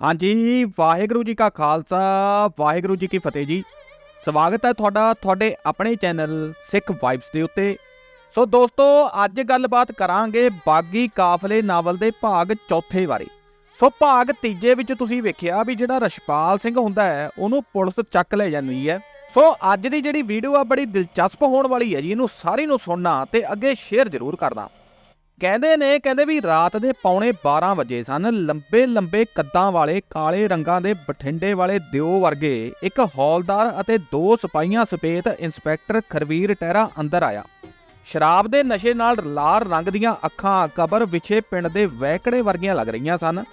ਹਾਂਜੀ, ਵਾਹਿਗੁਰੂ ਜੀ ਕਾ ਖਾਲਸਾ, ਵਾਹਿਗੁਰੂ ਜੀ ਕੀ ਫਤਿਹ ਜੀ। ਸਵਾਗਤ ਹੈ ਤੁਹਾਡਾ, ਤੁਹਾਡੇ ਆਪਣੇ ਚੈਨਲ ਸਿੱਖ ਵਾਈਬਸ ਦੇ ਉੱਤੇ। ਸੋ ਦੋਸਤੋ, ਅੱਜ ਗੱਲਬਾਤ ਕਰਾਂਗੇ ਬਾਗੀ ਕਾਫਲੇ ਨਾਵਲ ਦੇ ਭਾਗ ਚੌਥੇ ਬਾਰੇ। ਸੋ ਭਾਗ ਤੀਜੇ ਵਿੱਚ ਤੁਸੀਂ ਵੇਖਿਆ ਵੀ ਜਿਹੜਾ ਰਸ਼ਪਾਲ ਸਿੰਘ ਹੁੰਦਾ ਹੈ, ਉਹਨੂੰ ਪੁਲਿਸ ਚੱਕ ਲੈ ਜਾਂਦੀ ਹੈ। ਸੋ ਅੱਜ ਦੀ ਜਿਹੜੀ ਵੀਡੀਓ ਆ, ਬੜੀ ਦਿਲਚਸਪ ਹੋਣ ਵਾਲੀ ਹੈ ਜੀ, ਇਹਨੂੰ ਸਾਰੀ ਨੂੰ ਸੁਣਨਾ ਤੇ ਅੱਗੇ ਸ਼ੇਅਰ ਜ਼ਰੂਰ ਕਰਨਾ। ਕਹਿੰਦੇ ਨੇ, ਕਹਿੰਦੇ ਵੀ ਰਾਤ ਦੇ ਪੌਣੇ 12 ਵਜੇ ਸਨ, ਲੰਬੇ ਲੰਬੇ ਕੱਦਾਂ ਵਾਲੇ ਕਾਲੇ ਰੰਗਾਂ ਦੇ ਬਠਿੰਡੇ ਵਾਲੇ ਦਿਓ ਵਰਗੇ ਇੱਕ ਹੌਲਦਾਰ ਅਤੇ ਦੋ ਸਿਪਾਹੀਆਂ ਸਪੇਤ ਇੰਸਪੈਕਟਰ ਖਰਵੀਰ ਟਹਿਰਾ ਅੰਦਰ ਆਇਆ। ਸ਼ਰਾਬ ਦੇ ਨਸ਼ੇ ਨਾਲ ਲਾਲ ਰੰਗ ਦੀਆਂ ਅੱਖਾਂ, ਕਬਰ ਵਿਛੇ ਪਿੰਡ ਦੇ ਵਹਿਕੜੇ ਵਰਗੀਆਂ ਲੱਗ ਰਹੀਆਂ ਸਨ।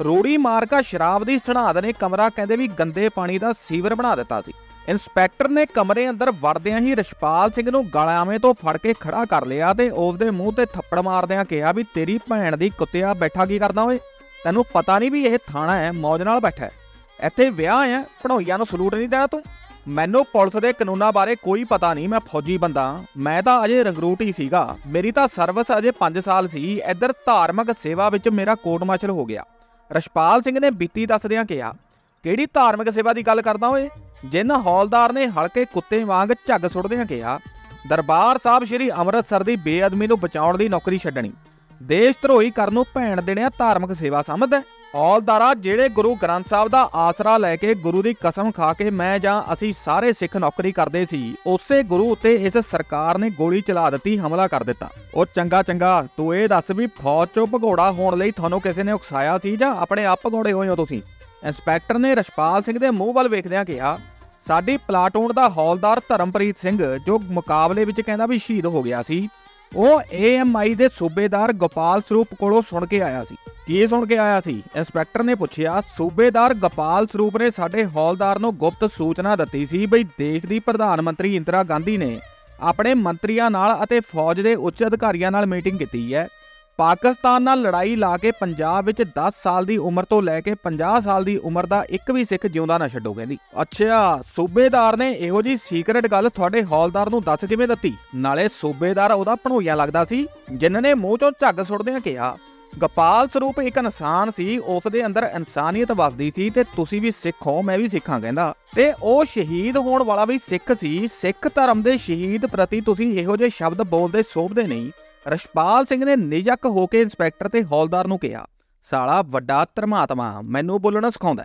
ਰੋੜੀ ਮਾਰਕਾ ਸ਼ਰਾਬ ਦੀ ਸਣਾਦ ਨੇ, ਕਮਰਾ ਕਹਿੰਦੇ ਵੀ ਗੰਦੇ ਪਾਣੀ ਦਾ ਸੀਵਰ ਬਣਾ ਦਿੱਤਾ ਸੀ। ਇੰਸਪੈਕਟਰ ਨੇ ਕਮਰੇ ਅੰਦਰ ਵੜਦਿਆਂ ਹੀ ਰਸ਼ਪਾਲ ਸਿੰਘ ਨੂੰ ਗਲਾਵੇਂ ਤੋਂ ਫੜ ਕੇ ਖੜਾ ਕਰ ਲਿਆ ਤੇ ਉਸ ਦੇ ਮੂੰਹ ਤੇ ਥੱਪੜ ਮਾਰਦਿਆਂ ਕਿਹਾ ਵੀ ਤੇਰੀ ਭੈਣ ਦੀ ਕੁੱਤਿਆ ਬੈਠਾ ਕੀ ਕਰਦਾ ਓਏ? ਤੈਨੂੰ ਪਤਾ ਨਹੀਂ ਵੀ ਇਹ ਥਾਣਾ ਹੈ, ਮੌਜ ਨਾਲ ਬੈਠਾ ਹੈ। ਇੱਥੇ ਵਿਆਹ ਹੈ ਪੜੋਈਆਂ ਨੂੰ ਸਲੂਟ ਨਹੀਂ ਦੇਣਾ ਤੂੰ? ਮੈਨੂੰ ਪੁਲਿਸ ਦੇ ਕਾਨੂੰਨਾਂ ਬਾਰੇ ਕੋਈ ਪਤਾ ਨਹੀਂ, ਮੈਂ ਫੌਜੀ ਬੰਦਾ ਮੈਂ ਤਾਂ ਅਜੇ ਰੰਗਰੂਟ ਹੀ ਸੀਗਾ। ਮੇਰੀ ਤਾਂ ਸਰਵਿਸ ਅਜੇ 5 ਸਾਲ ਸੀ। ਇੱਧਰ ਧਾਰਮਿਕ ਸੇਵਾ ਵਿੱਚ ਮੇਰਾ ਕੋਟ ਮਾਰਸ਼ਲ ਹੋ ਗਿਆ। ਰਸ਼ਪਾਲ ਸਿੰਘ ਨੇ ਬੀਤੀ ਦੱਸਦਿਆਂ ਕਿਹਾ, ਕਿਹੜੀ ਧਾਰਮਿਕ ਸੇਵਾ ਦੀ ਗੱਲ ਕਰਦਾ ਓਏ? ਜਿਨ ਹੌਲਦਾਰ ਨੇ ਹਲਕੇ ਕੁੱਤੇ ਵਾਂਗ ਝੱਗ ਸੁੱਟਦਿਆਂ ਕਿਹਾ, ਦਰਬਾਰ ਸਾਹਿਬ ਸ੍ਰੀ ਅੰਮ੍ਰਿਤਸਰ ਦੀ ਬੇਅਦਮੀ ਨੂੰ ਬਚਾਉਣ ਦੀ ਨੌਕਰੀ ਛੱਡਣੀ। ਦੇਸ਼ ਧਰੋਹੀ ਕਰਨ ਨੂੰ ਭੈਣ ਦੇਣਿਆ ਧਾਰਮਿਕ ਸੇਵਾ ਸਮਝਦਾ ਹੌਲਦਾਰਾ, ਜਿਹੜੇ ਗੁਰੂ ਗ੍ਰੰਥ ਸਾਹਿਬ ਦਾ ਆਸਰਾ ਲੈ ਕੇ ਗੁਰੂ ਦੀ ਕਸਮ ਖਾ ਕੇ ਮੈਂ ਜਾਂ ਅਸੀਂ ਸਾਰੇ ਸਿੱਖ ਨੌਕਰੀ ਕਰਦੇ ਸੀ, ਉਸੇ ਗੁਰੂ ਉੱਤੇ ਇਸ ਸਰਕਾਰ ਨੇ ਗੋਲੀ ਚਲਾ ਦਿੱਤੀ, ਹਮਲਾ ਕਰ ਦਿੱਤਾ। ਉਹ ਚੰਗਾ ਚੰਗਾ, ਤੂੰ ਇਹ ਦੱਸ ਵੀ ਫੌਜ ਚੋਂ ਭਗੌੜਾ ਹੋਣ ਲਈ ਤੁਹਾਨੂੰ ਕਿਸੇ ਨੇ ਉਕਸਾਇਆ ਸੀ ਜਾਂ ਆਪਣੇ ਆਪ ਭਗੌੜੇ ਹੋਏ ਹੋ ਤੁਸੀਂ? ਇੰਸਪੈਕਟਰ ਨੇ ਰਸ਼ਪਾਲ ਸਿੰਘ ਦੇ ਮੂੰਹ ਵੱਲ ਵੇਖਦਿਆਂ ਕਿਹਾ ਸਾਡੀ ਪਲਾਟੂਨ ਦਾ ਹੌਲਦਾਰ ਧਰਮਪ੍ਰੀਤ ਸਿੰਘ ਜੋ ਮੁਕਾਬਲੇ ਵਿੱਚ ਕਹਿੰਦਾ ਵੀ ਸ਼ਹੀਦ ਹੋ ਗਿਆ ਸੀ, ਉਹ ਏਐਮਆਈ ਦੇ ਸੂਬੇਦਾਰ ਗੋਪਾਲ ਸਰੂਪ ਕੋਲੋਂ ਸੁਣ ਕੇ ਆਇਆ ਸੀ। ਕੀ ਸੁਣ ਕੇ ਆਇਆ ਸੀ? ਇੰਸਪੈਕਟਰ ਨੇ ਪੁੱਛਿਆ, ਸੂਬੇਦਾਰ ਗੋਪਾਲ ਸਰੂਪ ਨੇ ਸਾਡੇ ਹੌਲਦਾਰ ਨੂੰ ਗੁਪਤ ਸੂਚਨਾ ਦਿੱਤੀ ਸੀ ਬਈ ਦੇਸ਼ ਦੀ ਪ੍ਰਧਾਨ ਮੰਤਰੀ ਇੰਦਰਾ ਗਾਂਧੀ ਨੇ ਆਪਣੇ ਮੰਤਰੀਆਂ ਨਾਲ ਅਤੇ ਫੌਜ ਦੇ ਉੱਚ ਅਧਿਕਾਰੀਆਂ ਨਾਲ ਮੀਟਿੰਗ ਕੀਤੀ ਹੈ। ਪਾਕਿਸਤਾਨ ਨਾਲ ਲੜਾਈ ਲਾ ਕੇ ਪੰਜਾਬ ਵਿੱਚ 10 ਸਾਲ ਦੀ ਉਮਰ ਤੋਂ ਲੈ ਕੇ 50 ਸਾਲ ਦੀ ਉਮਰ ਦਾ ਇੱਕ ਵੀ ਸਿੱਖ ਜਿਉਂਦਾ ਨਾ ਛੱਡੋ ਕਹਿੰਦੀ। ਅੱਛਾ, ਸੂਬੇਦਾਰ ਨੇ ਇਹੋ ਜੀ ਸੀਕ੍ਰੇਟ ਗੱਲ ਤੁਹਾਡੇ ਹੌਲਦਾਰ ਨੂੰ ਦੱਸ ਕਿਵੇਂ ਦਿੱਤੀ? ਨਾਲੇ ਸੂਬੇਦਾਰ ਉਹਦਾ ਭਣੋਈਆ ਲੱਗਦਾ ਸੀ, ਜਿਨ੍ਹਾਂ ਨੇ ਮੂੰਹ ਚੋਂ ਝੱਗ ਸੁੱਟਦਿਆਂ ਕਿਹਾ, ਗੋਪਾਲ ਸਰੂਪ ਇੱਕ ਇਨਸਾਨ ਸੀ, ਉਸ ਦੇ ਅੰਦਰ ਇਨਸਾਨੀਅਤ ਵਸਦੀ ਸੀ ਤੇ ਤੁਸੀਂ ਵੀ ਸਿੱਖ ਹੋ, ਮੈਂ ਵੀ ਸਿੱਖਾਂ, ਕਹਿੰਦਾ। ਤੇ ਉਹ ਸ਼ਹੀਦ ਹੋਣ ਵਾਲਾ ਵੀ ਸਿੱਖ ਸੀ, ਸਿੱਖ ਧਰਮ ਦੇ ਸ਼ਹੀਦ ਪ੍ਰਤੀ ਤੁਸੀਂ ਇਹੋ ਜਿਹੇ ਸ਼ਬਦ ਬੋਲਦੇ ਸੋਭਦੇ ਨਹੀਂ। ਰਸ਼ਪਾਲ ਸਿੰਘ ਨੇ ਨਿਜਕ ਹੋ ਕੇ ਇੰਸਪੈਕਟਰ ਤੇ ਹੌਲਦਾਰ ਨੂੰ ਕਿਹਾ, ਸਾਲਾ ਵੱਡਾ ਧਰਮਾਤਮਾ, ਮੈਨੂੰ ਬੋਲਣਾ ਸਿਖਾਉਂਦਾ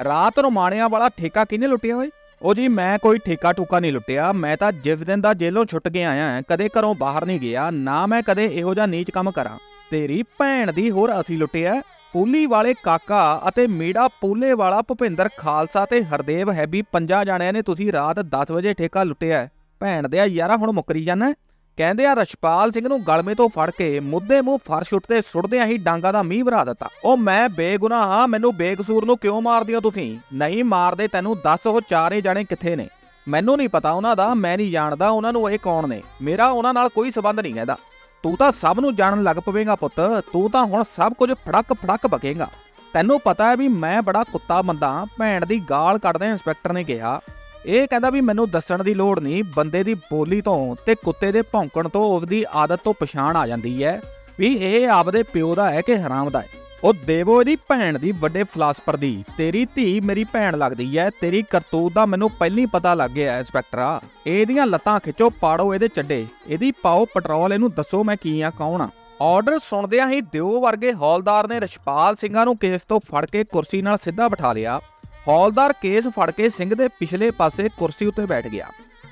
ਰਾਤ ਨੂੰ ਮਾਣਿਆਂ ਵਾਲਾ ਠੇਕਾ ਕਿਹਨੇ ਲੁੱਟਿਆ ਓਏ? ਉਹ ਜੀ, ਮੈਂ ਕੋਈ ਠੇਕਾ ਟੂਕਾ ਨਹੀਂ ਲੁੱਟਿਆ, ਮੈਂ ਤਾਂ ਜਿਸ ਦਿਨ ਦਾ ਜੇਲੋਂ ਛੁੱਟ ਕੇ ਆਇਆ ਕਦੇ ਘਰੋਂ ਬਾਹਰ ਨਹੀਂ ਗਿਆ, ਨਾ ਮੈਂ ਕਦੇ ਇਹੋ ਜਿਹਾ ਨੀਚ ਕੰਮ ਕਰਾਂ। ਤੇਰੀ ਭੈਣ ਦੀ ਹੋਰ ਅਸੀਂ ਲੁੱਟਿਆ ਪੂਲੀ ਵਾਲੇ ਕਾਕਾ ਅਤੇ ਮੀੜਾ ਪੂਲੇ ਵਾਲਾ ਭੁਪਿੰਦਰ ਖਾਲਸਾ ਤੇ ਹਰਦੇਵ ਹੈਬੀ ਪੰਜਾਂ ਜਾਣਿਆਂ ਨੇ ਤੁਸੀਂ ਰਾਤ 10 ਵਜੇ ਠੇਕਾ ਲੁੱਟਿਆ ਭੈਣ ਦੇ ਯਾਰਾ ਹੁਣ ਮੁੱਕਰੀ ਜਾਣਾ ਕਹਿੰਦੇ ਆ ਰਸ਼ਪਾਲ ਸਿੰਘ ਨੂੰ ਗਲਮੇ ਤੋਂ ਫੜ ਕੇ ਮੁੱਦੇ ਮੂੰਹ ਫਰਸ਼ ਉੱਤੇ ਸੁੱਟਦਿਆਂ ਹੀ ਡਾਂਗਾ ਦਾ ਮੀਂਹ ਵਰਾ ਦਿੱਤਾ। ਉਹ, ਮੈਂ ਬੇਗੁਨਾਹ ਹਾਂ, ਮੈਨੂੰ ਬੇਕਸੂਰ ਨੂੰ ਕਿਉਂ ਮਾਰਦੇ ਹੋ ਤੁਸੀਂ? ਨਹੀਂ ਮਾਰਦੇ ਤੈਨੂੰ ਦੱਸ, ਉਹ ਚਾਰੇ ਜਾਣੇ ਕਿੱਥੇ ਨੇ? ਮੈਨੂੰ ਨਹੀਂ ਪਤਾ ਉਹਨਾਂ ਦਾ, ਮੈਂ ਨਹੀਂ ਜਾਣਦਾ ਉਹਨਾਂ ਨੂੰ ਇਹ ਕੌਣ ਨੇ। ਮੇਰਾ ਉਹਨਾਂ ਨਾਲ ਕੋਈ ਸਬੰਧ ਨਹੀਂ ਹੈਦਾ ਤੂੰ ਤਾਂ ਸਭ ਨੂੰ ਜਾਣਨ ਲੱਗ ਪਵੇਂਗਾ ਪੁੱਤ। ਤੂੰ ਤਾਂ ਹੁਣ ਸਭ ਕੁਝ ਫੜਕ ਫੜਕ ਬਕੇਗਾ। ਤੈਨੂੰ ਪਤਾ ਹੈ ਵੀ ਮੈਂ ਬੜਾ ਕੁੱਤਾ ਬੰਦਾ, ਭੈਣ ਦੀ ਗਾਲ ਕੱਢਦੇ ਇੰਸਪੈਕਟਰ ਨੇ ਕਿਹਾ ਇਹ ਕਹਿੰਦਾ ਵੀ ਮੈਨੂੰ ਦੱਸਣ ਦੀ ਲੋੜ ਨਹੀਂ, ਬੰਦੇ ਦੀ ਬੋਲੀ ਤੋਂ ਤੇ ਕੁੱਤੇ ਦੇ ਭੌਂਕਣ ਤੋਂ ਉਹਦੀ ਆਦਤ ਤੋਂ ਪਛਾਣ ਆ ਜਾਂਦੀ ਹੈ ਵੀ ਇਹ ਆਪਦੇ ਪਿਓ ਦਾ ਹੈ ਕਿ ਹਰਾਮ ਦਾ ਹੈ। ਉਹ ਦੇਵੋ ਇਹਦੀ ਭੈਣ ਦੀ ਵੱਡੇ ਫਲਾਸਫਰ ਦੀ, ਤੇਰੀ ਧੀ ਮੇਰੀ ਭੈਣ ਲੱਗਦੀ ਹੈ, ਤੇਰੀ ਕਰਤੂਤ ਦਾ ਮੈਨੂੰ ਪਹਿਲਾਂ ਹੀ ਪਤਾ ਲੱਗ ਗਿਆ, ਇੰਸਪੈਕਟਰਾ। ਇਹਦੀਆਂ ਲੱਤਾਂ ਖਿੱਚੋ, ਪਾੜੋ ਇਹਦੇ ਚੱਡੇ। ਇਹਦੀ ਪਾਓ ਪੈਟਰੋਲ, ਇਹਨੂੰ ਦੱਸੋ ਮੈਂ ਕੀ ਆ, ਕੌਣ ਆ? ਆਰਡਰ ਸੁਣਦਿਆਂ ਹੀ ਦਿਓ ਵਰਗੇ ਹੌਲਦਾਰ ਨੇ ਰਛਪਾਲ ਸਿੰਘਾਂ ਨੂੰ ਕੇਸ ਤੋਂ ਫੜ ਕੇ ਕੁਰਸੀ ਨਾਲ ਸਿੱਧਾ ਬਿਠਾ ਲਿਆ। ਹੌਲਦਾਰ ਕੇਸ ਫੜ ਕੇ ਸਿੰਘ ਦੇ ਪਿਛਲੇ ਪਾਸੇ ਕੁਰਸੀ ਉੱਤੇ ਬੈਠ ਗਿਆ।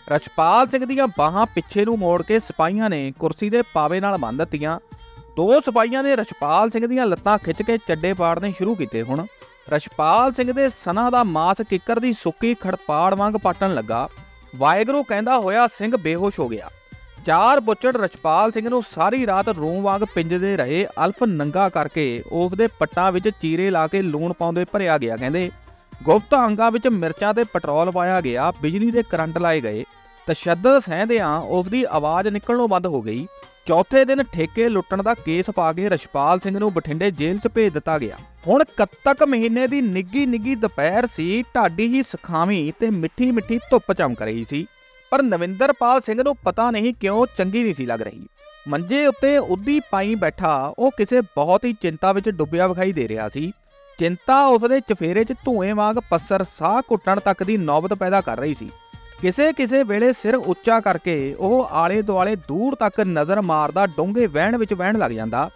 ਰਛਪਾਲ ਸਿੰਘ ਦੀਆਂ ਬਾਹਾਂ ਪਿੱਛੇ ਨੂੰ ਮੋੜ ਕੇ ਸਿਪਾਹੀਆਂ ਨੇ ਕੁਰਸੀ ਦੇ ਪਾਵੇ ਨਾਲ ਬੰਨ੍ਹ ਦਿੱਤੀਆਂ। ਦੋ ਸਿਪਾਹੀਆਂ ਨੇ ਰਛਪਾਲ ਸਿੰਘ ਦੀਆਂ ਲੱਤਾਂ ਖਿੱਚ ਕੇ ਚੱਡੇ ਪਾੜਨੇ ਸ਼ੁਰੂ ਕੀਤੇ ਹੁਣ। ਰਛਪਾਲ ਸਿੰਘ ਦੇ ਸਨਾ ਦਾ ਮਾਸ ਕਿੱਕਰ ਦੀ ਸੁੱਕੀ ਖੜਪਾੜ ਵਾਂਗ ਪਾਟਣ ਲੱਗਾ। ਵਾਹਿਗੁਰੂ ਕਹਿੰਦਾ ਹੋਇਆ ਸਿੰਘ ਬੇਹੋਸ਼ ਹੋ ਗਿਆ। ਚਾਰ ਬੁੱਚੜ ਰਛਪਾਲ ਸਿੰਘ ਨੂੰ ਸਾਰੀ ਰਾਤ ਰੂੰ ਵਾਂਗ ਪਿੰਜਦੇ ਰਹੇ, ਅਲਫ ਨੰਗਾ ਕਰਕੇ ਉਸ ਦੇ ਪੱਟਾਂ ਵਿੱਚ ਚੀਰੇ ਲਾ ਕੇ ਲੂਣ ਪਾਉਂਦੇ ਭਰਿਆ ਗਿਆ, ਕਹਿੰਦੇ ਗੁਪਤ ਅੰਗਾਂ ਵਿੱਚ ਮਿਰਚਾਂ ਤੇ ਪੈਟਰੋਲ ਪਾਇਆ ਗਿਆ, ਬਿਜਲੀ ਦੇ ਕਰੰਟ ਲਾਏ ਗਏ ਤਸ਼ੱਦਦ ਸਹਿੰਦਿਆਂ ਉਸ ਦੀ ਆਵਾਜ਼ ਨਿਕਲਣੋਂ ਬੰਦ ਹੋ ਗਈ। ਚੌਥੇ ਦਿਨ ਠੇਕੇ ਲੁੱਟਣ ਦਾ ਕੇਸ ਪਾ ਕੇ ਰਸ਼ਪਾਲ ਸਿੰਘ ਨੂੰ ਬਠਿੰਡੇ ਜੇਲ੍ਹ 'ਚ ਭੇਜ ਦਿੱਤਾ ਗਿਆ। ਹੁਣ ਕੱਤਕ ਮਹੀਨੇ ਦੀ ਨਿੱਗੀ ਨਿੱਗੀ ਦੁਪਹਿਰ ਸੀ, ਢਾਡੀ ਹੀ ਸਖਾਵੀਂ ਤੇ ਮਿੱਠੀ ਮਿੱਠੀ ਧੁੱਪ ਚਮਕ ਰਹੀ ਸੀ। ਪਰ ਨਵਿੰਦਰਪਾਲ ਸਿੰਘ ਨੂੰ ਪਤਾ ਨਹੀਂ ਕਿਉਂ ਚੰਗੀ ਨਹੀਂ ਸੀ ਲੱਗ ਰਹੀ। ਮੰਜੇ ਉੱਤੇ ਉੱਦੀ ਪਾਈ ਬੈਠਾ, ਉਹ ਕਿਸੇ ਬਹੁਤ ਹੀ ਚਿੰਤਾ ਵਿੱਚ ਡੁੱਬਿਆ ਵਿਖਾਈ ਦੇ ਰਿਹਾ ਸੀ। ਚਿੰਤਾ ਉਸਦੇ ਚਫੇਰੇ 'ਚ ਧੂਏ ਵਾਂਗ ਪੱਸਰ ਸਾਹ ਘੁੱਟਣ ਤੱਕ ਦੀ ਨੌਬਤ ਪੈਦਾ ਕਰ ਰਹੀ ਸੀ। ਕਿਸੇ ਕਿਸੇ ਵੇਲੇ ਸਿਰ ਉੱਚਾ ਕਰਕੇ ਉਹ ਆਲੇ ਦੁਆਲੇ ਦੂਰ ਤੱਕ ਨਜ਼ਰ ਮਾਰਦਾ ਡੋਂਗੇ ਵਹਿਣ ਵਿੱਚ ਵਹਿਣ ਲੱਗ ਜਾਂਦਾ।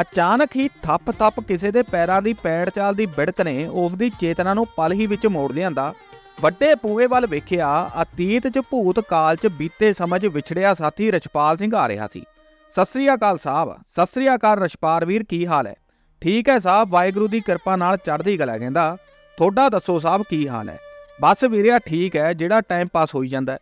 ਅਚਾਨਕ ਹੀ ਥੱਪ ਥੱਪ ਕਿਸੇ ਦੇ ਪੈਰਾਂ ਦੀ ਪੈੜ ਚਾਲ ਦੀ ਬਿੜਕ ਨੇ ਉਸ ਦੀ ਚੇਤਨਾ ਨੂੰ ਪਲ ਹੀ ਵਿੱਚ ਮੋੜ ਲਿਆਂਦਾ। ਵੱਡੇ ਪੂਏ ਵੱਲ ਵੇਖਿਆ, ਅਤੀਤ 'ਚ ਭੂਤ ਕਾਲ 'ਚ ਬੀਤੇ ਸਮਝ ਵਿਛੜਿਆ ਸਾਥੀ ਰਛਪਾਲ ਸਿੰਘ ਆ ਰਿਹਾ ਸੀ। ਸਤਿ ਸ੍ਰੀ ਅਕਾਲ ਸਾਹਿਬ, ਸਤਿ ਸ੍ਰੀ ਅਕਾਲ ਰਛਪਾਲ ਵੀਰ, ਕੀ ਹਾਲ ਹੈ? ਠੀਕ ਹੈ ਸਾਹਿਬ, ਵਾਹਿਗੁਰੂ ਦੀ ਕਿਰਪਾ ਨਾਲ ਚੜ੍ਹਦੀ ਕਲਾ ਕਹਿੰਦਾ, ਤੁਹਾਡਾ ਦੱਸੋ ਸਾਹਿਬ ਕੀ ਹਾਲ ਹੈ? ਬਸ ਵੀਰਿਆ, ਠੀਕ ਹੈ, ਜਿਹੜਾ ਟਾਈਮ ਪਾਸ ਹੋਈ ਜਾਂਦਾ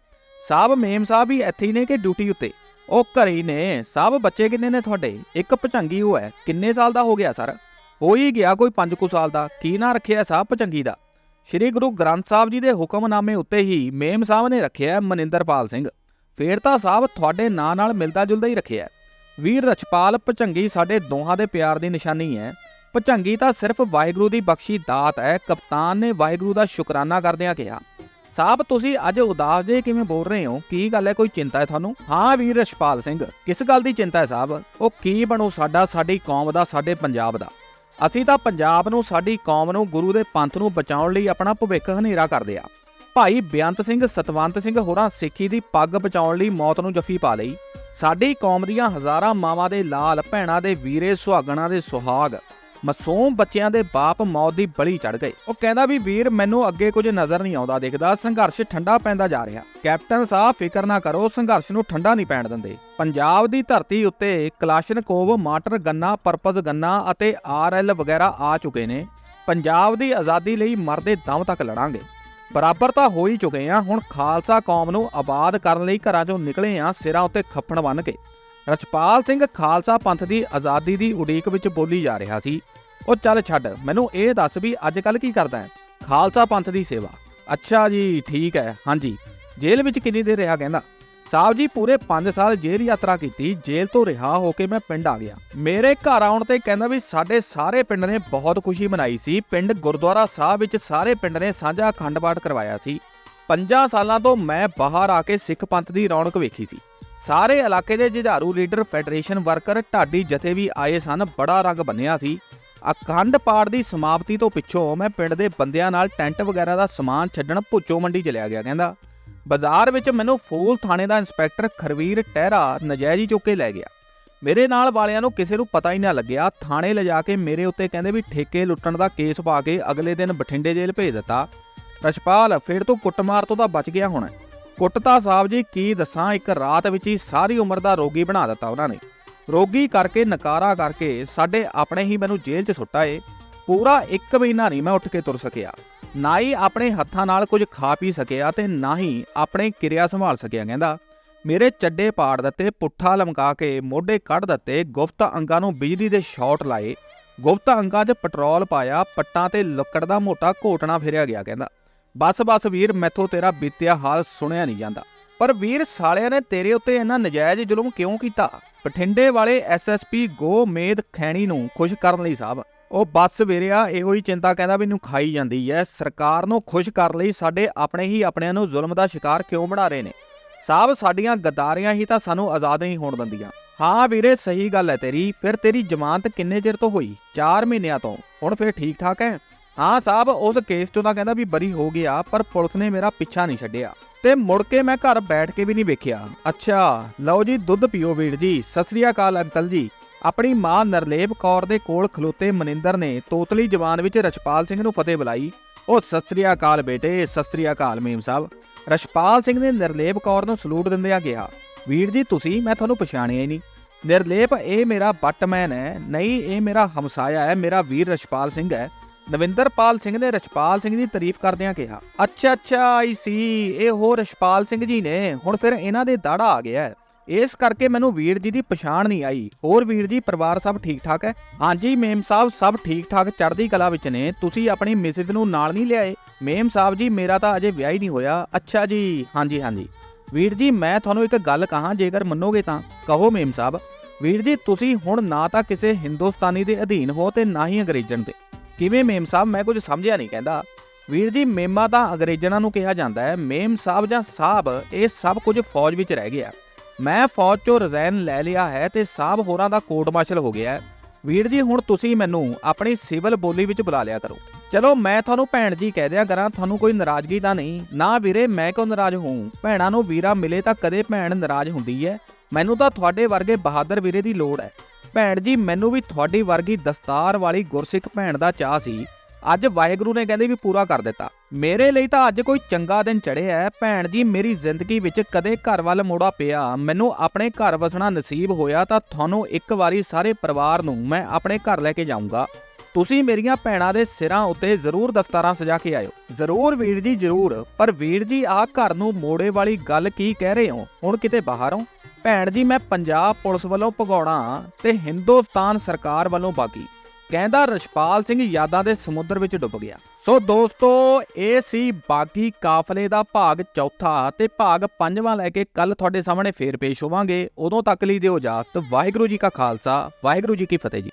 ਸਾਹਿਬ, ਮੇਮ ਸਾਹਿਬ ਹੀ ਇੱਥੇ ਹੀ ਨੇ ਕਿ ਡਿਊਟੀ ਉੱਤੇ? ਉਹ ਘਰੇ ਹੀ ਨੇ। ਸਾਹਿਬ, ਬੱਚੇ ਕਿੰਨੇ ਨੇ ਤੁਹਾਡੇ? ਇੱਕ ਭਚੰਗੀ ਉਹ ਹੈ। ਕਿੰਨੇ ਸਾਲ ਦਾ ਹੋ ਗਿਆ ਸਰ? ਹੋ ਹੀ ਗਿਆ ਕੋਈ 5 ਕੁ ਸਾਲ ਦਾ। ਕੀ ਨਾਂ ਰੱਖਿਆ ਸਾਹਿਬ ਭਚੰਗੀ ਦਾ? ਸ੍ਰੀ ਗੁਰੂ ਗ੍ਰੰਥ ਸਾਹਿਬ ਜੀ ਦੇ ਹੁਕਮਨਾਮੇ ਉੱਤੇ ਹੀ ਮੇਮ ਸਾਹਿਬ ਨੇ ਰੱਖਿਆ ਮਨਿੰਦਰਪਾਲ ਸਿੰਘ। ਫੇਰ ਤਾਂ ਸਾਹਿਬ ਤੁਹਾਡੇ ਨਾਂ ਨਾਲ ਮਿਲਦਾ ਜੁਲਦਾ ਹੀ ਰੱਖਿਆ ਵੀਰ ਰਛਪਾਲ, ਭਚੰਗੀ ਸਾਡੇ ਦੋਹਾਂ ਦੇ ਪਿਆਰ ਦੀ ਨਿਸ਼ਾਨੀ ਹੈ। ਭਚੰਗੀ ਤਾਂ ਸਿਰਫ ਵਾਹਿਗੁਰੂ ਦੀ ਬਖਸ਼ੀ ਦਾਤ ਹੈ, ਕਪਤਾਨ ਨੇ ਵਾਹਿਗੁਰੂ ਦਾ ਸ਼ੁਕਰਾਨਾ ਕਰਦਿਆਂ ਕਿਹਾ। ਸਾਹਿਬ ਤੁਸੀਂ ਅੱਜ ਉਦਾਸ ਜੇ ਕਿਵੇਂ ਬੋਲ ਰਹੇ ਹੋ? ਕੀ ਗੱਲ ਹੈ? ਕੋਈ ਚਿੰਤਾ ਹੈ ਤੁਹਾਨੂੰ? ਹਾਂ, ਵੀਰ ਰਛਪਾਲ ਸਿੰਘ, ਕਿਸ ਗੱਲ ਦੀ ਚਿੰਤਾ ਹੈ ਸਾਹਿਬ ਉਹ ਕੀ ਬਣੂ ਸਾਡਾ, ਸਾਡੀ ਕੌਮ ਦਾ, ਸਾਡੇ ਪੰਜਾਬ ਦਾ? ਅਸੀਂ ਤਾਂ ਪੰਜਾਬ ਨੂੰ, ਸਾਡੀ ਕੌਮ ਨੂੰ, ਗੁਰੂ ਦੇ ਪੰਥ ਨੂੰ ਬਚਾਉਣ ਲਈ ਆਪਣਾ ਭਵਿੱਖ ਹਨੇਰਾ ਕਰਦੇ ਆ ਭਾਈ ਬੇਅੰਤ ਸਿੰਘ, ਸਤਵੰਤ ਸਿੰਘ ਹੋਰਾਂ ਸਿੱਖੀ ਦੀ ਪੱਗ ਬਚਾਉਣ ਲਈ ਮੌਤ ਨੂੰ ਜੱਫੀ ਪਾ ਲਈ। ਸਾਡੀ ਕੌਮ ਦੀਆਂ ਹਜ਼ਾਰਾਂ ਮਾਵਾਂ ਦੇ ਲਾਲ, ਭੈਣਾਂ ਦੇ ਵੀਰੇ, ਸੁਹਾਗਣਾ ਦੇ ਸੁਹਾਗ। ਮਾਸੂਮ ਬੱਚਿਆਂ ਦੇ ਬਾਪ ਮੌਤ ਦੀ ਬਲੀ ਚੜ ਗਏ। ਉਹ ਕਹਿੰਦਾ ਵੀ ਵੀਰ, ਮੈਨੂੰ ਅੱਗੇ ਕੁਝ ਨਜ਼ਰ ਨਹੀਂ ਆਉਂਦਾ ਦਿਖਦਾ, ਸੰਘਰਸ਼ ਠੰਡਾ ਪੈਂਦਾ ਜਾ ਰਿਹਾ। ਕੈਪਟਨ ਸਾਹਿਬ ਫਿਕਰ ਨਾ ਕਰੋ, ਸੰਘਰਸ਼ ਨੂੰ ਠੰਡਾ ਨਹੀਂ ਪੈਣ ਦਿੰਦੇ। ਪੰਜਾਬ ਦੀ ਧਰਤੀ ਉੱਤੇ ਕਲਾਸ਼ਨਕੋਵ, ਮਾਟਰ ਗੰਨਾ, ਪਰਪਸ ਗੰਨਾ ਅਤੇ ਆਰਐਲ ਵਗੈਰਾ ਆ ਚੁੱਕੇ ਨੇ। ਪੰਜਾਬ ਦੀ ਆਜ਼ਾਦੀ ਲਈ ਮਰਦੇ ਦਮ ਤੱਕ ਲੜਾਂਗੇ। ਬਰਾਬਰ ਤਾਂ ਹੋ ਹੀ ਚੁੱਕੇ ਆ। ਹੁਣ ਖਾਲਸਾ ਕੌਮ ਨੂੰ ਆਬਾਦ ਕਰਨ ਲਈ ਘਰਾਂ ਚੋਂ ਨਿਕਲੇ ਆ, ਸਿਰਾਂ ਉੱਤੇ ਖੱਫਣ ਬੰਨ ਕੇ। ਰਚਪਾਲ ਸਿੰਘ ਖਾਲਸਾ ਪੰਥ ਦੀ ਆਜ਼ਾਦੀ ਦੀ ਉਡੀਕ ਵਿੱਚ ਬੋਲੀ ਜਾ ਰਿਹਾ ਸੀ। ਉਹ ਚੱਲ ਛੱਡ, ਮੈਨੂੰ ਇਹ ਦੱਸ ਵੀ ਅੱਜ ਕੱਲ ਕੀ ਕਰਦਾ ਹੈ? ਖਾਲਸਾ ਪੰਥ ਦੀ ਸੇਵਾ। ਅੱਛਾ ਜੀ, ਠੀਕ ਹੈ, ਹਾਂਜੀ। ਜੇਲ੍ਹ ਵਿੱਚ ਕਿੰਨੀ ਦੇਰ ਰਿਹਾ ਕਹਿੰਦਾ? ਸਾਹਿਬ ਜੀ, ਪੂਰੇ 5 ਸਾਲ ਜੇਲ੍ਹ ਯਾਤਰਾ ਕੀਤੀ, ਜੇਲ੍ਹ ਤੋਂ ਰਿਹਾ ਹੋ ਕੇ ਮੈਂ ਪਿੰਡ ਆ ਗਿਆ। ਮੇਰੇ ਘਰ ਆਉਣ ਤੇ ਕਹਿੰਦਾ ਵੀ ਸਾਡੇ ਸਾਰੇ ਪਿੰਡ ਨੇ ਬਹੁਤ ਖੁਸ਼ੀ ਮਨਾਈ ਸੀ। ਪਿੰਡ ਗੁਰਦੁਆਰਾ ਸਾਹਿਬ ਵਿੱਚ ਸਾਰੇ ਪਿੰਡ ਨੇ ਸਾਂਝਾ ਅਖੰਡ ਪਾਠ ਕਰਵਾਇਆ ਸੀ। 5 ਸਾਲਾਂ ਤੋਂ ਮੈਂ ਬਾਹਰ ਆ ਕੇ ਸਿੱਖ ਪੰਥ ਦੀ ਰੌਣਕ ਵੇਖੀ ਸੀ। ਸਾਰੇ ਇਲਾਕੇ ਦੇ ਜੁਝਾਰੂ ਲੀਡਰ, ਫੈਡਰੇਸ਼ਨ ਵਰਕਰ, ਢਾਡੀ ਜਥੇ ਵੀ ਆਏ ਸਨ, ਬੜਾ ਰੰਗ ਬੰਨਿਆ ਸੀ। ਅਖੰਡ ਪਾਠ ਦੀ ਸਮਾਪਤੀ ਤੋਂ ਪਿੱਛੋਂ ਮੈਂ ਪਿੰਡ ਦੇ ਬੰਦਿਆਂ ਨਾਲ ਟੈਂਟ ਵਗੈਰਾ ਦਾ ਸਮਾਨ ਛੱਡਣ ਭੁੱਚੋ ਮੰਡੀ ਚਲਿਆ ਗਿਆ, ਕਹਿੰਦਾ। ਬਾਜ਼ਾਰ ਵਿੱਚ ਮੈਨੂੰ ਫੂਲ ਥਾਣੇ ਦਾ ਇੰਸਪੈਕਟਰ ਖਰਵੀਰ ਟਹਿਰਾ ਨਜਾਇਜ਼ ਹੀ ਚੁੱਕ ਕੇ ਲੈ ਗਿਆ। ਮੇਰੇ ਨਾਲ ਵਾਲਿਆਂ ਨੂੰ ਕਿਸੇ ਨੂੰ ਪਤਾ ਹੀ ਨਾ ਲੱਗਿਆ। ਥਾਣੇ ਲਿਜਾ ਕੇ ਮੇਰੇ ਉੱਤੇ ਕਹਿੰਦੇ ਵੀ ਠੇਕੇ ਲੁੱਟਣ ਦਾ ਕੇਸ ਪਾ ਕੇ ਅਗਲੇ ਦਿਨ ਬਠਿੰਡੇ ਜੇਲ੍ਹ ਭੇਜ ਦਿੱਤਾ। ਰਸ਼ਪਾਲ ਫਿਰ ਤੋਂ ਕੁੱਟਮਾਰ ਤੋਂ ਤਾਂ ਬਚ ਗਿਆ ਹੁਣ। ਕੁੱਟਤਾ ਸਾਹਿਬ ਜੀ, ਕੀ ਦੱਸਾਂ? ਇੱਕ ਰਾਤ ਵਿੱਚ ਹੀ ਸਾਰੀ ਉਮਰ ਦਾ ਰੋਗੀ ਬਣਾ ਦਿੱਤਾ ਉਹਨਾਂ ਨੇ। ਰੋਗੀ ਕਰਕੇ, ਨਕਾਰਾ ਕਰਕੇ ਸਾਡੇ ਆਪਣੇ ਹੀ ਮੈਨੂੰ ਜੇਲ੍ਹ 'ਚ ਸੁੱਟਾ ਏ। ਪੂਰਾ 1 ਮਹੀਨਾ ਨਹੀਂ ਮੈਂ ਉੱਠ ਕੇ ਤੁਰ ਸਕਿਆ। ਨਾ ਹੀ ਆਪਣੇ ਹੱਥਾਂ ਨਾਲ ਕੁਝ ਖਾ ਪੀ ਸਕਿਆ ਤੇ ਨਾ ਹੀ ਆਪਣੇ ਕਿਰਿਆ ਸੰਭਾਲ ਸਕਿਆ, ਕਹਿੰਦਾ। ਮੇਰੇ ਚੱਡੇ ਪਾੜ ਦਿੱਤੇ, ਪੁੱਠਾ ਲਮਕਾ ਕੇ ਮੋਢੇ ਕੱਢ ਦਿੱਤੇ, ਗੁਪਤ ਅੰਗਾਂ ਨੂੰ ਬਿਜਲੀ ਦੇ ਸ਼ਾਟ ਲਾਏ। ਗੁਪਤ ਅੰਗਾਂ 'ਚ ਪੈਟਰੋਲ ਪਾਇਆ, ਪੱਟਾਂ ਤੇ ਲੱਕੜ ਦਾ ਮੋਟਾ ਘੋਟਣਾ ਫਿਰਿਆ ਗਿਆ, ਕਹਿੰਦਾ। ਬਸ ਬਸ ਵੀਰ, ਮੈਥੋਂ ਤੇਰਾ ਬੀਤਿਆ ਹਾਲ ਸੁਣਿਆ ਨਹੀਂ ਜਾਂਦਾ। ਪਰ ਵੀਰ, ਸਾਲਿਆਂ ਨੇ ਤੇਰੇ ਉੱਤੇ ਇੰਨਾ ਨਜਾਇਜ਼ ਜ਼ੁਲਮ ਕਿਉਂ ਕੀਤਾ? ਬਠਿੰਡੇ ਵਾਲੇ ਐਸਐਸਪੀ ਗੋਮੇਦ ਖੈਣੀ ਨੂੰ ਖੁਸ਼ ਕਰਨ ਲਈ ਸਾਹਿਬ। ਉਹ ਬੱਸ ਵੀਰਿਆ ਇਹੋ ਹੀ ਚਿੰਤਾ ਕਹਿੰਦਾ ਮੈਨੂੰ ਖਾਈ ਜਾਂਦੀ ਹੈ ਸਰਕਾਰ ਨੂੰ ਖੁਸ਼ ਕਰਨ ਲਈ, ਸਾਡੇ ਆਪਣੇ ਹੀ ਆਪਣਿਆਂ ਨੂੰ ਜ਼ੁਲਮ ਦਾ ਸ਼ਿਕਾਰ ਕਿਉਂ ਬਣਾ ਰਹੇ ਨੇ? ਸਾਹਿਬ ਸਾਡੀਆਂ ਗਦਾਰੀਆਂ ਹੀ ਤਾਂ ਸਾਨੂੰ ਆਜ਼ਾਦ ਨਹੀਂ ਹੋਣ ਦਿੰਦੀਆਂ। ਹਾਂ ਵੀਰੇ, ਸਹੀ ਗੱਲ ਹੈ ਤੇਰੀ, ਫਿਰ ਤੇਰੀ ਜ਼ਮਾਨਤ ਕਿੰਨੇ ਚਿਰ ਤੋਂ ਹੋਈ? 4 ਮਹੀਨਿਆਂ ਤੋਂ। ਹੁਣ ਫਿਰ ਠੀਕ ਠਾਕ ਹੈ ਹਾਂ ਸਾਹਿਬ ਉਸ ਕੇਸ ਤੋਂ ਤਾਂ ਕਹਿੰਦਾ ਵੀ ਬਰੀ ਹੋ ਗਿਆ, ਪਰ ਪੁਲਿਸ ਨੇ ਮੇਰਾ ਪਿੱਛਾ ਨਹੀਂ ਛੱਡਿਆ। ਤੇ ਮੁੜ ਕੇ ਮੈਂ ਘਰ ਬੈਠ ਕੇ ਵੀ ਨਹੀਂ ਵੇਖਿਆ। ਅੱਛਾ, ਲਓ ਜੀ, ਦੁੱਧ ਪੀਓ ਵੀਰ ਜੀ, ਸਤਿ ਸ੍ਰੀ ਅਕਾਲ ਅੰਕਲ ਜੀ। ਆਪਣੀ ਮਾਂ ਨਰਲੇਪ ਕੌਰ ਦੇ ਕੋਲ ਖਲੋਤੇ ਮਨਿੰਦਰ ਨੇ ਤੋਤਲੀ ਜਵਾਨ ਵਿੱਚ ਰਛਪਾਲ ਸਿੰਘ ਨੂੰ ਫਤਿਹ ਬੁਲਾਈ। ਉਹ ਸਤਿ ਸ੍ਰੀ ਅਕਾਲ ਬੇਟੇ, ਸਤਿ ਸ੍ਰੀ ਅਕਾਲ ਮੇਮ ਸਾਹਿਬ। ਰਛਪਾਲ ਸਿੰਘ ਨੇ ਨਿਰਲੇਪ ਕੌਰ ਨੂੰ ਸਲੂਟ ਦਿੰਦਿਆਂ ਕਿਹਾ, ਵੀਰ ਜੀ, ਤੁਸੀਂ, ਮੈਂ ਤੁਹਾਨੂੰ ਪਛਾਣਿਆ ਹੀ ਨਹੀਂ। ਨਿਰਲੇਪ, ਇਹ ਮੇਰਾ ਬੱਟਮੈਨ ਹੈ। ਨਹੀਂ, ਇਹ ਮੇਰਾ ਹਮਸਾਇਆ ਹੈ, ਮੇਰਾ ਵੀਰ ਰਛਪਾਲ ਸਿੰਘ ਹੈ। ਨਵਿੰਦਰਪਾਲ ਸਿੰਘ ਨੇ ਰਛਪਾਲ ਸਿੰਘ ਦੀ ਤਾਰੀਫ ਕਰਦਿਆਂ ਕਿਹਾ, ਅੱਛਾ ਅੱਛਾ, ਆਈ ਸੀ। ਇਹ ਹੋ ਰਛਪਾਲ ਸਿੰਘ ਜੀ ਨੇ। ਹੁਣ ਫਿਰ ਇਹਨਾਂ ਦੇ ਦਾੜਾ ਆ ਗਿਆ ਹੈ। ਇਸ ਕਰਕੇ ਮੈਨੂੰ ਵੀਰ ਜੀ ਦੀ ਪਛਾਣ ਨਹੀਂ ਆਈ। ਹੋਰ ਵੀਰ ਜੀ, ਪਰਿਵਾਰ ਸਭ ਠੀਕ ਠਾਕ ਹੈ? ਹਾਂਜੀ, ਮੇਮ ਸਾਹਿਬ ਸਭ ਠੀਕ ਠਾਕ ਚੜ੍ਹਦੀ ਕਲਾ ਵਿੱਚ ਨੇ। ਤੁਸੀਂ ਆਪਣੀ ਮਿਸਿਸ ਨੂੰ ਨਾਲ ਨਹੀਂ ਲਿਆਏ? ਮੇਮ ਸਾਹਿਬ ਜੀ, ਮੇਰਾ ਤਾਂ ਅਜੇ ਵਿਆਹ ਹੀ ਨਹੀਂ ਹੋਇਆ। ਅੱਛਾ ਜੀ, ਹਾਂਜੀ ਹਾਂਜੀ। ਵੀਰ ਜੀ, ਮੈਂ ਤੁਹਾਨੂੰ ਇੱਕ ਗੱਲ ਕਹਾਂ, ਜੇਕਰ ਮੰਨੋਗੇ ਤਾਂ। ਕਹੋ ਮੇਮ ਸਾਹਿਬ। ਵੀਰ ਜੀ, ਤੁਸੀਂ ਹੁਣ ਨਾ ਤਾਂ ਕਿਸੇ ਹਿੰਦੁਸਤਾਨੀ ਦੇ ਅਧੀਨ ਹੋ ਤੇ ਨਾ ਹੀ ਅੰਗਰੇਜ਼ਣ ਦੇ। ਕਿਵੇਂ ਮੇਮ ਸਾਹਿਬ? ਮੈਂ ਕੁਝ ਸਮਝਿਆ ਨਹੀਂ ਕਹਿੰਦਾ। ਵੀਰ ਜੀ, ਮੇਮਾ ਤਾਂ ਅੰਗਰੇਜ਼ਣਾਂ ਨੂੰ ਕਿਹਾ ਜਾਂਦਾ ਹੈ। ਮੇਮ ਸਾਹਿਬ ਜਾਂ ਸਾਹਿਬ, ਇਹ ਸਭ ਕੁਝ ਫੌਜ ਵਿੱਚ ਰਹਿ ਗਿਆ। ਮੈਂ ਫੌਜ ਚੋਂ ਰਿਜ਼ਾਈਨ ਲੈ ਲਿਆ ਹੈ ਤੇ ਸਾਹਿਬ ਹੋਰਾਂ ਦਾ ਕੋਰਟ ਮਾਰਸ਼ਲ ਹੋ ਗਿਆ ਹੈ। ਵੀਰ ਜੀ, ਹੁਣ ਤੁਸੀਂ ਮੈਨੂੰ ਆਪਣੀ ਸਿਵਲ ਬੋਲੀ ਵਿੱਚ ਬੁਲਾ ਲਿਆ ਕਰੋ। ਚਲੋ, ਮੈਂ ਤੁਹਾਨੂੰ ਭੈਣ ਜੀ ਕਹਿ ਦਿਆਂ ਕਰਾਂ, ਤੁਹਾਨੂੰ ਕੋਈ ਨਾਰਾਜ਼ਗੀ ਤਾਂ ਨਹੀਂ। ਨਾ ਵੀਰੇ, ਮੈਂ ਕਿਉਂ ਨਾਰਾਜ਼ ਹੋਊਂ? ਭੈਣਾਂ ਨੂੰ ਵੀਰਾ ਮਿਲੇ ਤਾਂ ਕਦੇ ਭੈਣ ਨਾਰਾਜ਼ ਹੁੰਦੀ ਹੈ। ਮੈਨੂੰ ਤਾਂ ਤੁਹਾਡੇ ਵਰਗੇ ਬਹਾਦਰ ਵੀਰੇ ਦੀ ਲੋੜ ਹੈ। ਭੈਣ ਜੀ, ਮੈਨੂੰ ਵੀ ਤੁਹਾਡੀ ਵਰਗੀ ਦਸਤਾਰ ਵਾਲੀ ਗੁਰਸਿੱਖ ਭੈਣ ਦਾ ਚਾਹ ਸੀ। ਅੱਜ ਵਾਹਿਗੁਰੂ ਨੇ ਕਹਿੰਦੇ ਵੀ ਪੂਰਾ ਕਰ ਦਿੱਤਾ। ਮੇਰੇ ਲਈ ਤਾਂ ਅੱਜ ਕੋਈ ਚੰਗਾ ਦਿਨ ਚੜਿਆ ਹੈ। ਭੈਣ ਜੀ, ਮੇਰੀ ਜ਼ਿੰਦਗੀ ਵਿੱਚ ਕਦੇ ਘਰ ਵੱਲ ਮੋੜਾ ਪਿਆ। ਮੈਨੂੰ ਆਪਣੇ ਘਰ ਵਸਣਾ ਨਸੀਬ ਹੋਇਆ ਤਾਂ ਤੁਹਾਨੂੰ ਇੱਕ ਵਾਰੀ ਸਾਰੇ ਪਰਿਵਾਰ ਨੂੰ ਮੈਂ ਆਪਣੇ ਘਰ ਲੈ ਕੇ ਜਾਊਂਗਾ। ਤੁਸੀਂ ਮੇਰੀਆਂ ਭੈਣਾਂ ਦੇ ਸਿਰਾਂ ਉੱਤੇ ਜ਼ਰੂਰ ਦਸਤਾਰਾਂ ਸਜਾ ਕੇ ਆਇਓ। ਜ਼ਰੂਰ ਵੀਰ ਜੀ, ਜ਼ਰੂਰ। ਪਰ ਵੀਰ ਜੀ, ਆਹ ਘਰ ਨੂੰ ਮੋੜੇ ਵਾਲੀ ਗੱਲ ਕੀ ਕਹਿ ਰਹੇ ਹੋ? ਹੁਣ ਕਿਤੇ ਬਾਹਰੋਂ ਭੈਣ ਜੀ, ਮੈਂ ਪੰਜਾਬ ਪੁਲਿਸ ਵੱਲੋਂ ਭਗੌੜਾ ਤੇ ਹਿੰਦੁਸਤਾਨ ਸਰਕਾਰ ਵੱਲੋਂ ਬਾਗੀ। ਕਹਿੰਦਾ ਰਸ਼ਪਾਲ ਸਿੰਘ ਯਾਦਾਂ ਦੇ ਸਮੁੰਦਰ ਵਿੱਚ ਡੁੱਬ ਗਿਆ। ਸੋ ਦੋਸਤੋ, ਇਹ ਸੀ ਬਾਗੀ ਕਾਫਲੇ ਦਾ ਭਾਗ ਚੌਥਾ ਤੇ ਭਾਗ ਪੰਜਵਾਂ ਲੈ ਕੇ ਕੱਲ ਤੁਹਾਡੇ ਸਾਹਮਣੇ ਫੇਰ ਪੇਸ਼ ਹੋਵਾਂਗੇ। ਉਦੋਂ ਤੱਕ ਲਈ ਦਿਓ ਇਜਾਜ਼ਤ। ਵਾਹਿਗੁਰੂ ਜੀ ਕਾ ਖਾਲਸਾ, ਵਾਹਿਗੁਰੂ ਜੀ ਕੀ ਫਤਿਹ ਜੀ।